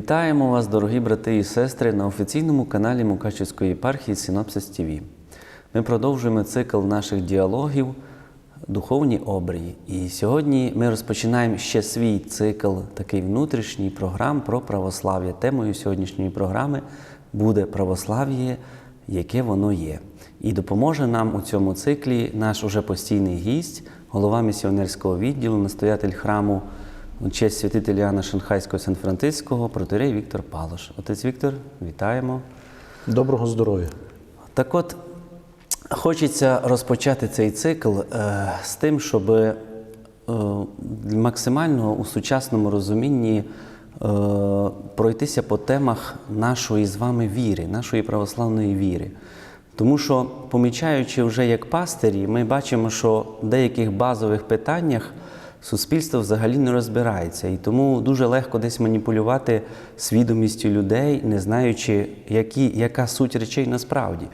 Вітаємо вас, дорогі брати і сестри, на офіційному каналі Мукачівської єпархії Синопсис ТВ. Ми продовжуємо цикл наших діалогів Духовні обрії. І сьогодні ми розпочинаємо ще свій цикл, такий внутрішній програм про православ'я. Темою сьогоднішньої програми буде православ'я, яке воно є. І допоможе нам у цьому циклі наш уже постійний гість, голова місіонерського відділу, настоятель храму у честь святителя Іоанна Шанхайського Сан-Франциського, протерей Віктор Палош. Отець Віктор, вітаємо. Доброго здоров'я. Так от, хочеться розпочати цей цикл е, з тим, щоб е, максимально у сучасному розумінні е, пройтися по темах нашої з вами віри, нашої православної віри. Тому що, помічаючи вже як пастирі, ми бачимо, що в деяких базових питаннях суспільство взагалі не розбирається. І тому дуже легко десь маніпулювати свідомістю людей, не знаючи, які, яка суть речей насправді.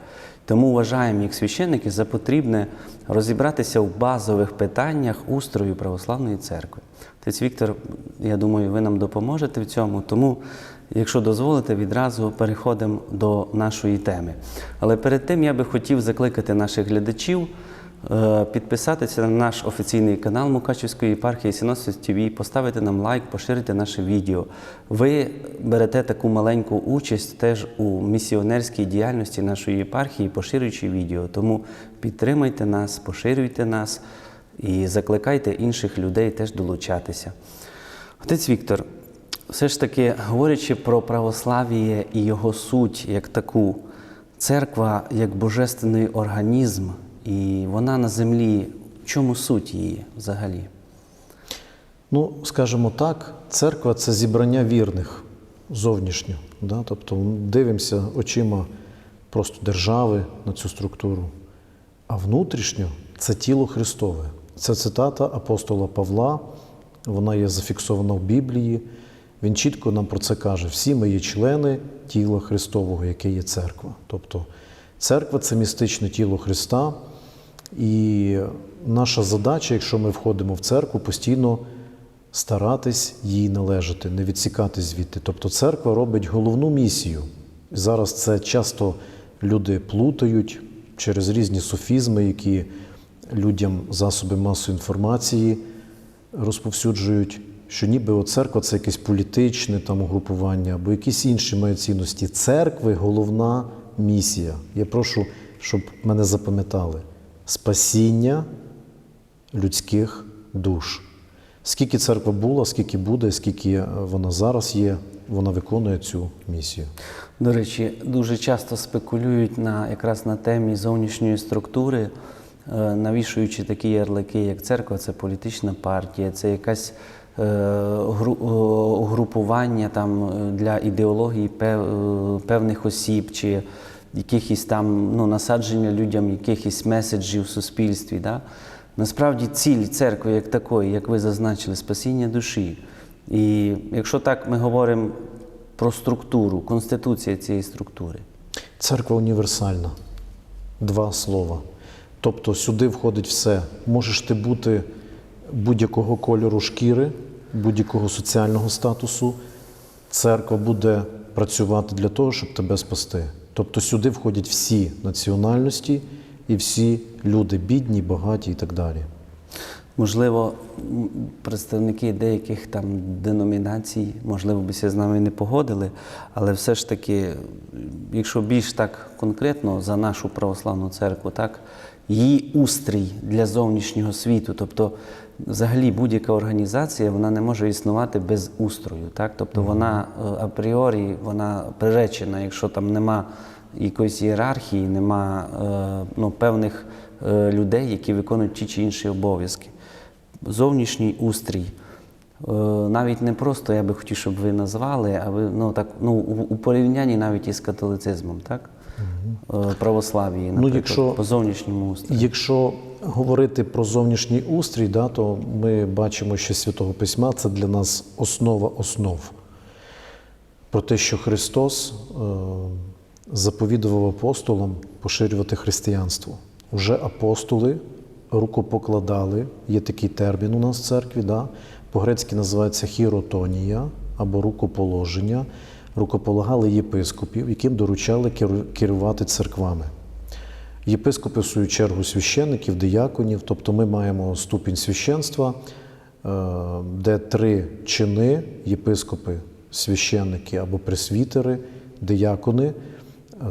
Тому вважаємо, як священники, за потрібне розібратися в базових питаннях устрою православної церкви. Отець Віктор, я думаю, ви нам допоможете в цьому. Тому, якщо дозволите, відразу переходимо до нашої теми. Але перед тим я би хотів закликати наших глядачів. Е, Підписатися на наш офіційний канал Мукачівської єпархії Сіносис ТВ, поставити нам лайк, поширити наше відео. Ви берете таку маленьку участь теж у місіонерській діяльності нашої єпархії, поширюючи відео. Тому підтримайте нас, поширюйте нас і закликайте інших людей теж долучатися. Отець Віктор, все ж таки, говорячи про православ'я і його суть як таку, церква як божественний організм, і вона на землі, в чому суть її взагалі? Ну, скажімо так, церква це зібрання вірних зовнішньо. Да? Тобто дивимося очима просто держави на цю структуру. А внутрішньо це тіло Христове. Це цитата апостола Павла, вона є зафіксована в Біблії. Він чітко нам про це каже: всі ми є члени тіла Христового, яке є церква. Тобто церква це містичне тіло Христа. І наша задача, якщо ми входимо в церкву, постійно старатись їй належати, не відсікати звідти. Тобто церква робить головну місію. Зараз це часто люди плутають через різні софізми, які людям засоби масової інформації розповсюджують, що ніби церква це якесь політичне там угрупування або якісь інші мають цінності. Церкви головна місія. Я прошу, щоб мене запам'ятали: спасіння людських душ. Скільки церква була, скільки буде, скільки е, вона зараз є, вона виконує цю місію. До речі, дуже часто спекулюють на якраз на темі зовнішньої структури, е, навішуючи такі ярлики, як церква, це політична партія, це якась е, гру- о, угрупування там для ідеології певних осіб чи якихось там ну, насадження людям якихось меседжів в суспільстві. Да? Насправді ціль церкви як такої, як ви зазначили, спасіння душі. І якщо так ми говоримо про структуру, конституція цієї структури. Церква універсальна. Два слова. Тобто сюди входить все. Можеш ти бути будь-якого кольору шкіри, будь-якого соціального статусу. Церква буде працювати для того, щоб тебе спасти. Тобто сюди входять всі національності і всі люди, бідні, багаті і так далі. Можливо, представники деяких там деномінацій, можливо, би з нами не погодили, але все ж таки, якщо більш так конкретно за нашу православну церкву, так, її устрій для зовнішнього світу, тобто взагалі будь-яка організація вона не може існувати без устрою. Так? Тобто вона е, апріорі вона приречена, якщо там нема якоїсь ієрархії, нема е, ну, певних е, людей, які виконують ті чи інші обов'язки. Зовнішній устрій. Е, Навіть не просто я би хотів, щоб ви назвали, а ви ну так ну у, порівнянні навіть із католицизмом, так? Е, Православії, наприклад, якщо- по зовнішньому устрою. Якщо говорити про зовнішній устрій, да, то ми бачимо, що Святого Письма це для нас основа основ. Про те, що Христос заповідував апостолам поширювати християнство. Уже апостоли рукопокладали, є такий термін у нас в церкві, да, по-грецьки називається хіротонія, або рукоположення рукополагали єпископів, яким доручали керувати церквами. Єпископи, в свою чергу, священників, дияконів, тобто ми маємо ступінь священства, е, де три чини єпископи, священники або пресвітери, диякони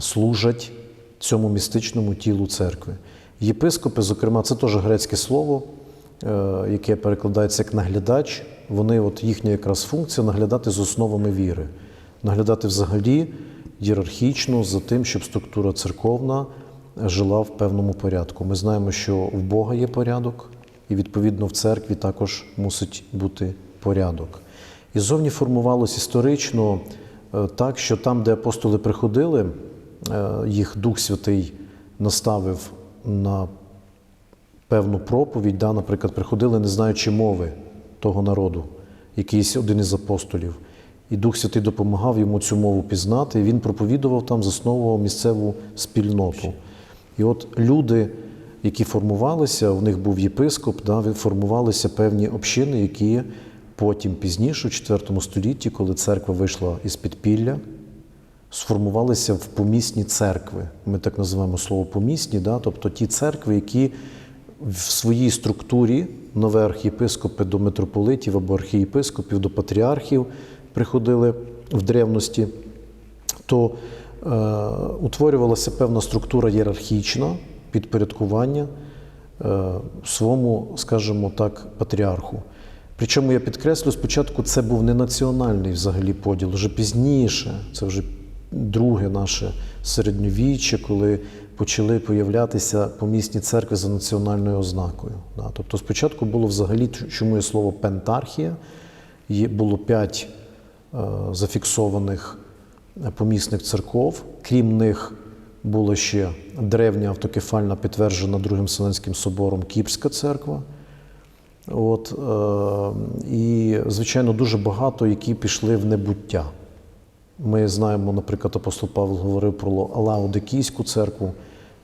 служать цьому містичному тілу церкви. Єпископи, зокрема, це теж грецьке слово, е, яке перекладається як наглядач. Вони, от їхня якраз функція наглядати з основами віри, наглядати взагалі ієрархічно за тим, щоб структура церковна жила в певному порядку. Ми знаємо, що в Бога є порядок, і відповідно в церкві також мусить бути порядок. І зовні формувалось історично е, так, що там, де апостоли приходили, їх Дух Святий наставив на певну проповідь, да, наприклад, приходили, не знаючи мови того народу, якийсь один із апостолів. І Дух Святий допомагав йому цю мову пізнати, і він проповідував там, засновував місцеву спільноту. І от люди, які формувалися, в них був єпископ, да, формувалися певні общини, які потім пізніше, у IV столітті, коли церква вийшла із підпілля, сформувалися в помісні церкви. Ми так називаємо слово помісні, да? тобто ті церкви, які в своїй структурі нове архієпископи до митрополитів або архієпископів до патріархів приходили в древності, то е, утворювалася певна структура ієрархічна, підпорядкування е, своєму, скажімо так, патріарху. Причому я підкреслю, спочатку це був не національний взагалі поділ, вже пізніше, це вже друге наше середньовіччя, коли почали появлятися помісні церкви за національною ознакою. Тобто спочатку було взагалі, чому є слово пентархія, було п'ять е, зафіксованих помісних церков, крім них була ще древня автокефальна, підтверджена Другим Вселенським собором Кіпська церква. От, е, і, звичайно, дуже багато, які пішли в небуття. Ми знаємо, наприклад, апостол Павло говорив про Лаодикійську церкву,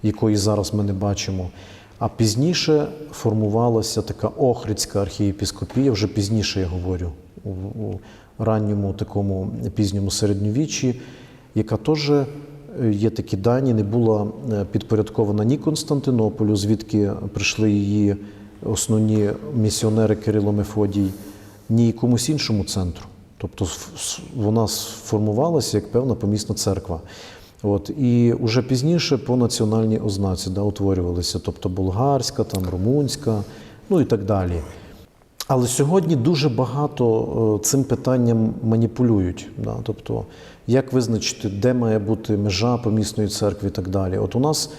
якої зараз ми не бачимо. А пізніше формувалася така Охридська архієпіскопія, вже пізніше я говорю, у, ранньому такому пізньому середньовіччі, яка теж е, є такі дані, не була е, підпорядкована ні Константинополю, звідки прийшли її основні місіонери Кирило Мефодій, ні комусь іншому центру. Тобто вона сформувалася як певна помісна церква. От, і вже пізніше по національній ознаці да, утворювалися, тобто болгарська, там, румунська, ну і так далі. Але сьогодні дуже багато е, цим питанням маніпулюють. Да? Тобто, як визначити, де має бути межа помісної церкви і так далі. От у нас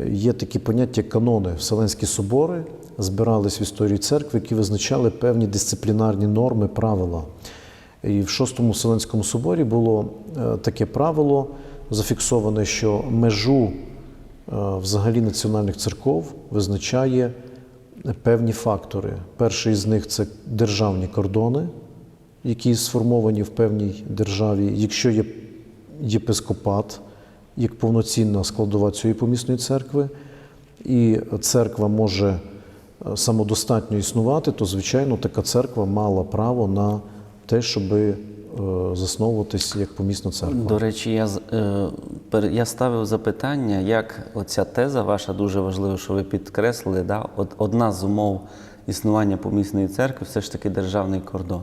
е, є такі поняття канони, Вселенські собори збирались в історії церкви, які визначали певні дисциплінарні норми, правила. І в Шостому Вселенському соборі було е, таке правило зафіксоване, що межу е, взагалі національних церков визначає певні фактори. Перший з них це державні кордони, які сформовані в певній державі. Якщо є єпископат як повноцінна складова цієї помісної церкви, і церква може е, самодостатньо існувати, то звичайно така церква мала право на те, щоб засновуватись як помісна церква. До речі, я, е, я ставив запитання, як оця теза ваша дуже важлива, що ви підкреслили, да? От, одна з умов існування помісної церкви все ж таки державний кордон.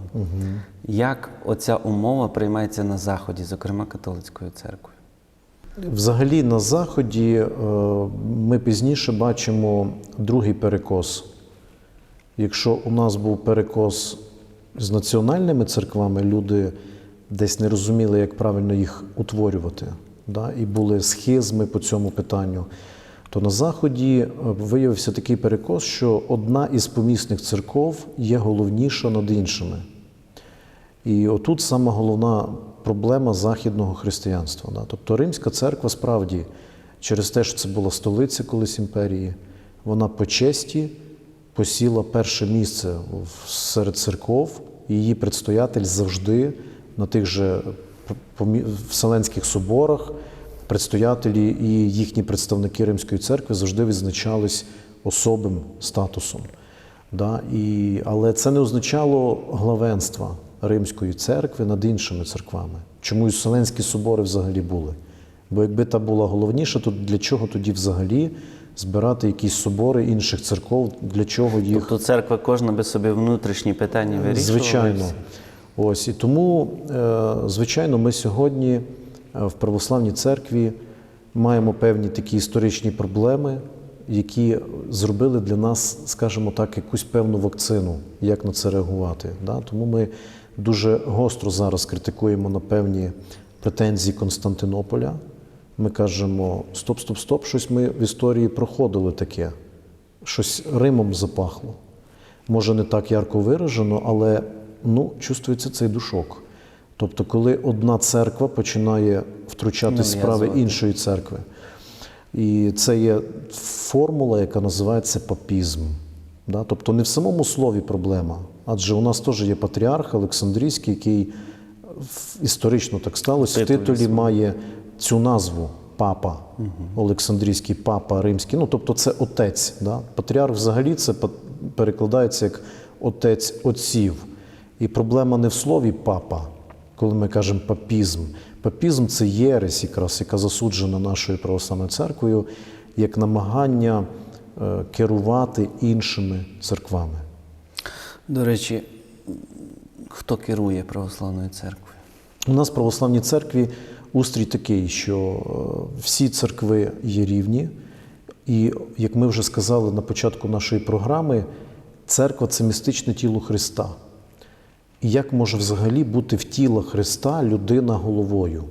Як оця умова приймається на Заході, зокрема католицькою церквою? Взагалі на Заході е, ми пізніше бачимо другий перекос. Якщо у нас був перекос з національними церквами, люди десь не розуміли, як правильно їх утворювати, да? і були схизми по цьому питанню, то на Заході е, виявився такий перекос, що одна із помісних церков є головніша над іншими. І отут сама головна проблема західного християнства. Да? Тобто Римська церква справді через те, що це була столиця колись імперії, вона по честі посіла перше місце серед церков, і її предстоятель завжди на тих же вселенських соборах, предстоятелі і їхні представники Римської церкви завжди відзначались особим статусом. Да? І, але це не означало главенства. Римської церкви над іншими церквами. Чому і Вселенські собори взагалі були? Бо якби та була головніша, то для чого тоді взагалі збирати якісь собори інших церков? Для чого їх Тобто церква кожна би собі внутрішні питання вирішувала? Звичайно. Ось і тому, е, звичайно, ми сьогодні е, в православній церкві маємо певні такі історичні проблеми, які зробили для нас, скажімо так, якусь певну вакцину, як на це реагувати. Да? Тому ми дуже гостро зараз критикуємо на певні претензії Константинополя. Ми кажемо: стоп, стоп, стоп, щось ми в історії проходили таке, щось Римом запахло може не так ярко виражено, але ну, чувствується цей душок. Тобто, коли одна церква починає втручати справи іншої церкви. І це є формула, яка називається папізм. Да? Тобто не в самому слові проблема, адже у нас теж є патріарх Олександрійський, який історично так сталося, в Титулі титулі має цю назву папа, Олександрійський папа римський. Ну, тобто це отець. Да? Патріарх взагалі це перекладається як отець отців. І проблема не в слові папа, коли ми кажемо папізм. Папізм це єресь, якраз, яка засуджена нашою православною церквою, як намагання е, керувати іншими церквами. До речі, хто керує православною церквою? У нас в православній церкві устрій такий, що е, всі церкви є рівні, і як ми вже сказали на початку нашої програми, церква це містичне тіло Христа. І як може взагалі бути в тіла Христа людина головою?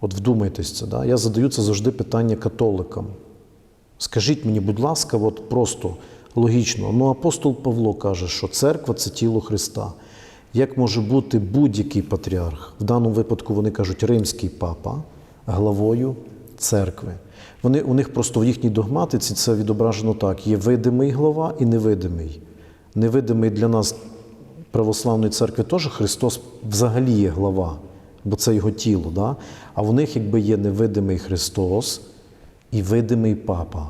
От вдумайтесь це, да? я задаю це завжди питання католикам. Скажіть мені, будь ласка, от просто логічно. Ну, апостол Павло каже, що церква це тіло Христа. Як може бути будь-який патріарх? В даному випадку вони кажуть римський папа главою церкви. Вони, у них просто в їхній догматиці це відображено так: є видимий глава і невидимий. Невидимий для нас православної церкви теж Христос взагалі є глава, бо це його тіло. Да? А в них якби є невидимий Христос і видимий папа.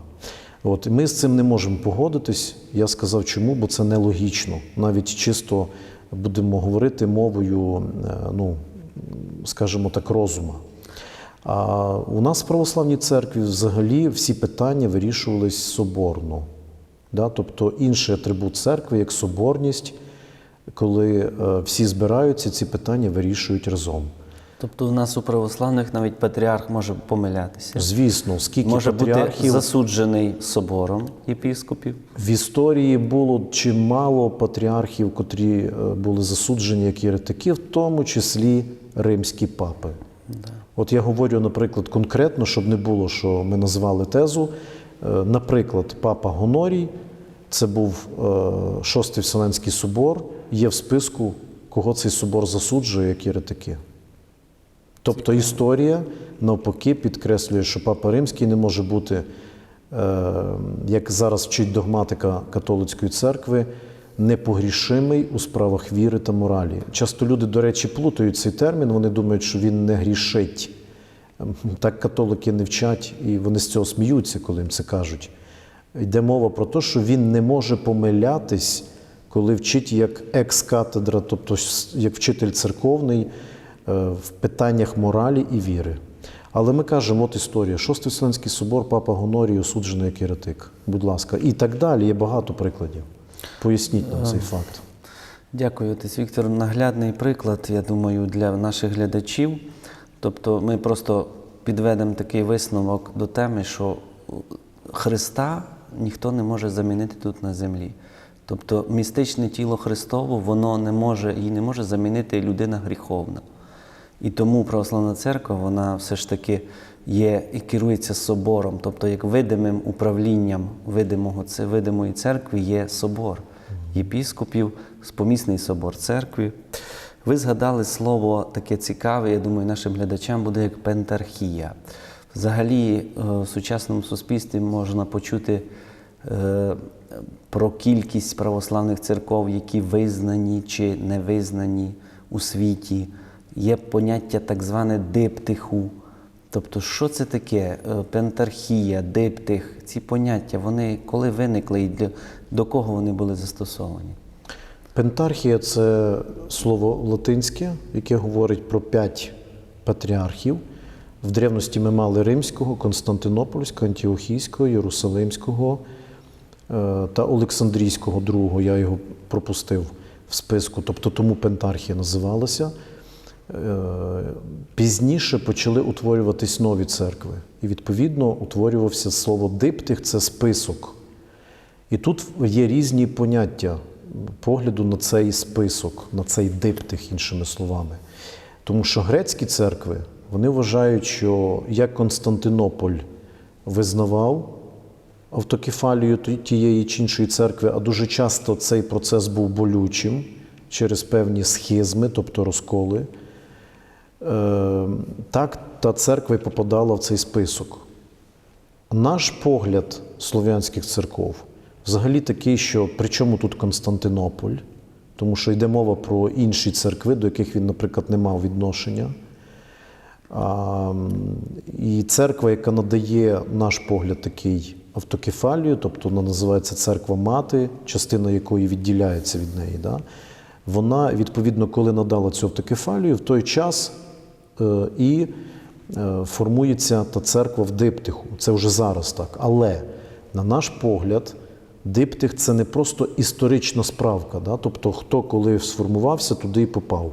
От, і ми з цим не можемо погодитись. Я сказав, чому, бо це нелогічно. Навіть чисто будемо говорити мовою, е, ну, скажімо так, розума. А у нас в православній церкві взагалі всі питання вирішувались соборно. Да? Тобто інший атрибут церкви, як соборність, коли е, всі збираються, ці питання вирішують разом. Тобто, в нас у православних навіть патріарх може помилятися. Звісно, скільки Може бути засуджений собором єпіскопів. в історії було чимало патріархів, котрі е, були засуджені як єретики, в тому числі римські папи. От я говорю, наприклад, конкретно, щоб не було, що ми назвали тезу. Е, Наприклад, папа Гонорій, це був е, Шостий Вселенський собор, є в списку, кого цей собор засуджує як єретики. Тобто історія навпаки підкреслює, що папа римський не може бути, е, як зараз вчить догматика католицької церкви, непогрішимий у справах віри та моралі. Часто люди, до речі, плутають цей термін, вони думають, що він не грішить. Ем, Так католики не вчать, і вони з цього сміються, коли їм це кажуть. Йде мова про те, що він не може помилятись, коли вчить як екс-катедра, тобто як вчитель церковний в питаннях моралі і віри. Але ми кажемо, от історія. Шостий Вселенський собор, папа Гонорій осуджений як єретик. Будь ласка. І так далі. Є багато прикладів. Поясніть нам цей факт. Дякую, отець Віктор. Наглядний приклад, я думаю, для наших глядачів. Тобто, ми просто підведемо такий висновок до теми, що Христа ніхто не може замінити тут на землі. Тобто містичне тіло Христово, воно не може і не може замінити людина гріховна. І тому православна церква, вона все ж таки є і керується собором, тобто як видимим управлінням видимого видимої церкви є собор єпіскопів, помісний собор церкви. Ви згадали слово таке цікаве, я думаю, нашим глядачам буде як пентархія. Взагалі, е, в сучасному суспільстві можна почути е, про кількість православних церков, які визнані чи не визнані у світі. Є поняття так зване диптиху. Тобто, що це таке? Е, Пентархія, диптих, ці поняття, вони коли виникли і для, до кого вони були застосовані? Пентархія це слово латинське, яке говорить про п'ять патріархів. В древності ми мали римського, Константинопольського, Антіохійського, Єрусалимського е, та Олександрійського другого. Я його пропустив в списку, тобто тому Пентархія називалася. Е, Пізніше почали утворюватись нові церкви. І відповідно утворювався слово диптих це список. І тут є різні поняття погляду на цей список, на цей диптих, іншими словами. Тому що грецькі церкви вони вважають, що як Константинополь визнавав автокефалію тієї чи іншої церкви, а дуже часто цей процес був болючим через певні схизми, тобто розколи. Е, Так та церква й попадала в цей список. Наш погляд слов'янських церков взагалі такий, що при чому тут Константинополь, тому що йде мова про інші церкви, до яких він, наприклад, не мав відношення. І церква, яка надає наш погляд такий автокефалію, тобто вона називається церква мати, частина якої відділяється від неї. Да? Вона, відповідно, коли надала цю автокефалію, в той час і е, формується та церква в диптиху. Це вже зараз так. Але, на наш погляд, диптих це не просто історична справка. Да? Тобто, хто коли сформувався, туди і попав.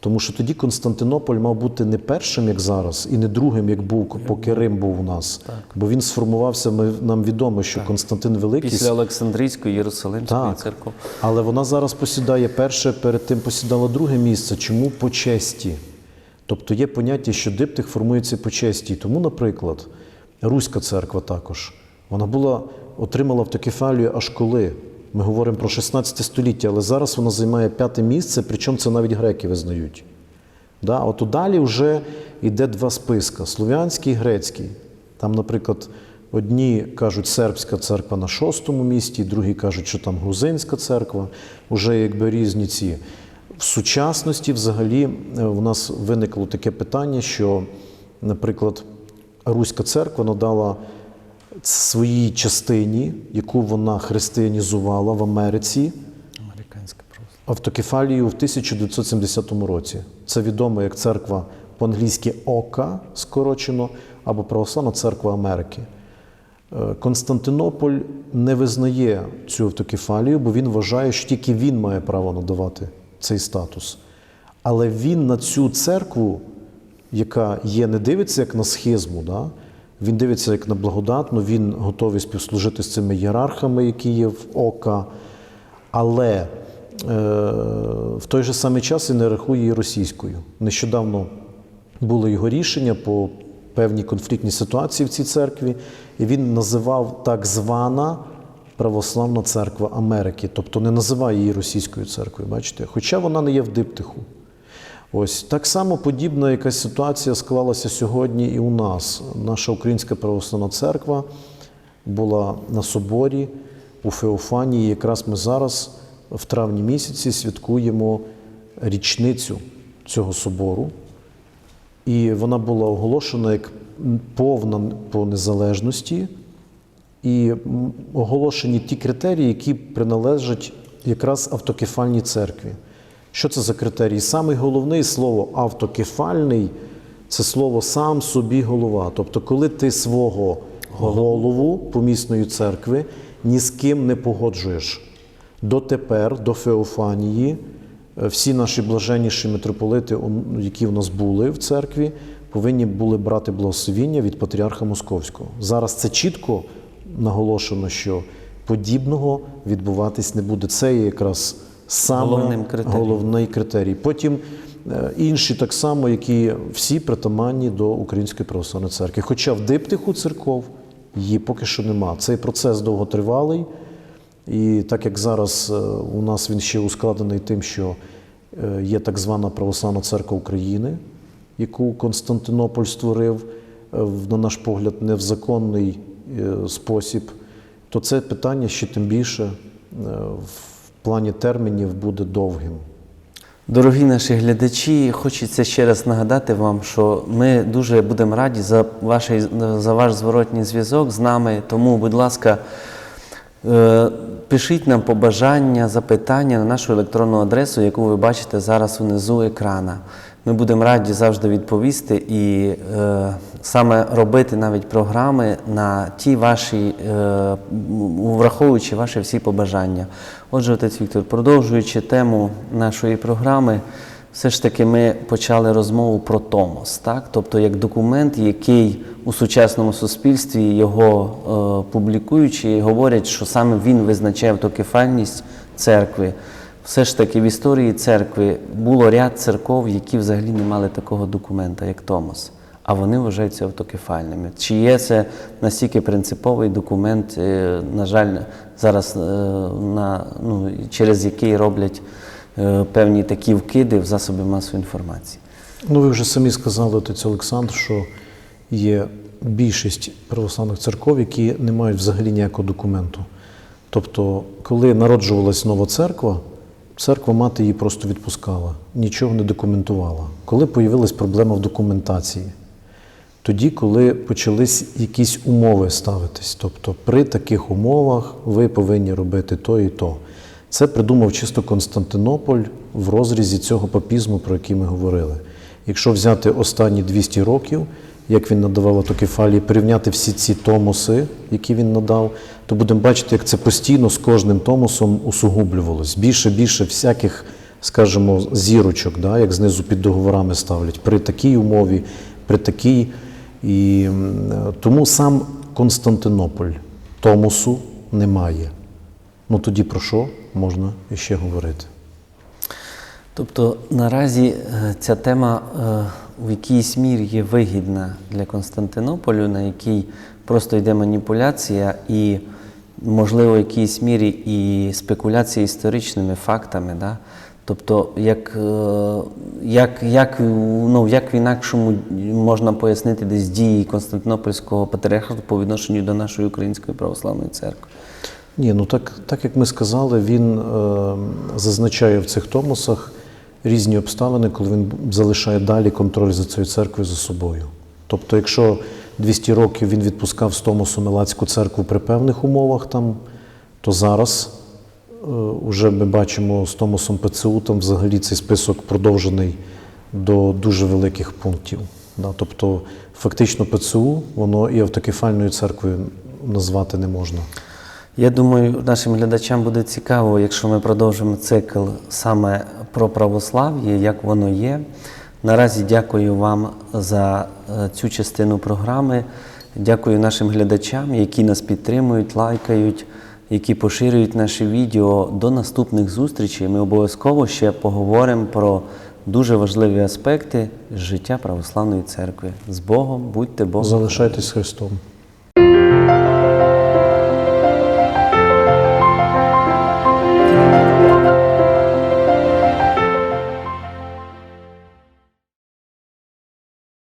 Тому що тоді Константинополь мав бути не першим, як зараз, і не другим, як був, поки Рим був у нас. Бо він сформувався, ми, нам відомо, що Константин Великий. Після Олександрійської Єрусалимської церкви. Але вона зараз посідає перше, перед тим посідала друге місце. Чому по честі? Тобто є поняття, що диптих формується по честі. Тому, наприклад, Руська церква також. Вона була, отримала автокефалію аж коли. Ми говоримо про 16 століття, але зараз вона займає п'яте місце, причому це навіть греки визнають. Да? От далі вже йде два списка: слов'янський і грецький. Там, наприклад, одні кажуть, сербська церква на шостому місці, другі кажуть, що там грузинська церква, вже якби різні ці. В сучасності взагалі е, у нас виникло таке питання, що, наприклад, Руська церква надала своїй частині, яку вона християнізувала в Америці, автокефалію в 1970 році. Це відомо як церква по-англійськи ОКА, скорочено, або Православна церква Америки. Е, Константинополь не визнає цю автокефалію, бо він вважає, що тільки він має право надавати цей статус. Але він на цю церкву, яка є, не дивиться як на схизму, да? він дивиться як на благодатну, він готовий співслужити з цими ієрархами, які є в ОКА. Але е, в той же самий час і не рахує її російською. Нещодавно було його рішення по певній конфліктній ситуації в цій церкві, і він називав так звана Православна церква Америки, тобто не називає її російською церквою, бачите, хоча вона не є в диптиху. Ось так само подібна якась ситуація склалася сьогодні і у нас. Наша Українська православна церква була на соборі у Феофанії. Якраз ми зараз, в травні місяці, святкуємо річницю цього собору. І вона була оголошена як повна по незалежності, і оголошені ті критерії, які приналежать якраз автокефальній церкві. Що це за критерії? Саме головне слово автокефальний це слово сам собі голова. Тобто, коли ти свого голову помісної церкви ні з ким не погоджуєш. Дотепер, до Феофанії, е, всі наші блаженніші митрополити, які в нас були в церкві, повинні були брати благословіння від патріарха Московського. Зараз це чітко наголошено, що подібного відбуватись не буде. Це є якраз саме критерієм. головний критерій. Потім е, інші так само, які всі притаманні до Української православної церкви. Хоча в диптиху церков її поки що нема. Цей процес довготривалий. І так як зараз е, у нас він ще ускладений тим, що е, є так звана Православна церква України, яку Константинополь створив, на наш погляд, не в законний е, спосіб, то це питання ще тим більше е, в плані термінів буде довгим. Дорогі наші глядачі, хочеться ще раз нагадати вам, що ми дуже будемо раді за, ваший, за ваш зворотній зв'язок з нами. Тому, будь ласка, Е, Пишіть нам побажання, запитання на нашу електронну адресу, яку ви бачите зараз внизу екрана. Ми будемо раді завжди відповісти і е, саме робити навіть програми на ті ваші, е, враховуючи ваші всі побажання. Отже, отець Віктор, продовжуючи тему нашої програми, все ж таки ми почали розмову про томос, так? тобто як документ, який у сучасному суспільстві його е, публікуючи, говорять, що саме він визначає автокефальність церкви. Все ж таки в історії церкви було ряд церков, які взагалі не мали такого документа, як Томос, а вони вважаються автокефальними. Чи є це настільки принциповий документ, е, на жаль, зараз е, на, ну, через який роблять е, певні такі вкиди в засоби масової інформації? Ну, ви вже самі сказали, отець Олександр, що є більшість православних церков, які не мають взагалі ніякого документу. Тобто, коли народжувалась нова церква, церква мати її просто відпускала, нічого не документувала. Коли появилась проблема в документації, тоді, коли почались якісь умови ставитись, тобто при таких умовах ви повинні робити то і то. Це придумав чисто Константинополь в розрізі цього папізму, про який ми говорили. Якщо взяти останні 200 років, як він надавав автокефалії, порівняти всі ці томоси, які він надав, то будемо бачити, як це постійно з кожним томосом усугублювалось. Більше більше всяких, скажімо, зірочок, да, як знизу під договорами ставлять, при такій умові, при такій. І тому сам Константинополь Томосу немає. Ну тоді про що можна іще говорити? Тобто наразі е, ця тема е, в якійсь мірі є вигідна для Константинополю, на якій просто йде маніпуляція і, можливо, в якійсь мірі і спекуляція історичними фактами. Да? Тобто, як, е, як, як, ну, як в інакшому можна пояснити десь дії Константинопольського патріархату по відношенню до нашої Української православної церкви? Ні, ну так, так як ми сказали, він е, зазначає в цих томосах різні обставини, коли він залишає далі контроль за цією церквою за собою. Тобто, якщо 200 років він відпускав з Томосу Мелацьку церкву при певних умовах, там, то зараз е, уже ми бачимо з Томосом ПЦУ, там взагалі цей список продовжений до дуже великих пунктів. Да? Тобто, фактично ПЦУ, воно і автокефальною церквою назвати не можна. Я думаю, нашим глядачам буде цікаво, якщо ми продовжимо цикл саме про православ'я, як воно є. Наразі дякую вам за е, цю частину програми. Дякую нашим глядачам, які нас підтримують, лайкають, які поширюють наші відео. До наступних зустрічей. Ми обов'язково ще поговоримо про дуже важливі аспекти життя православної церкви. З Богом, будьте Богом. Залишайтесь Христом.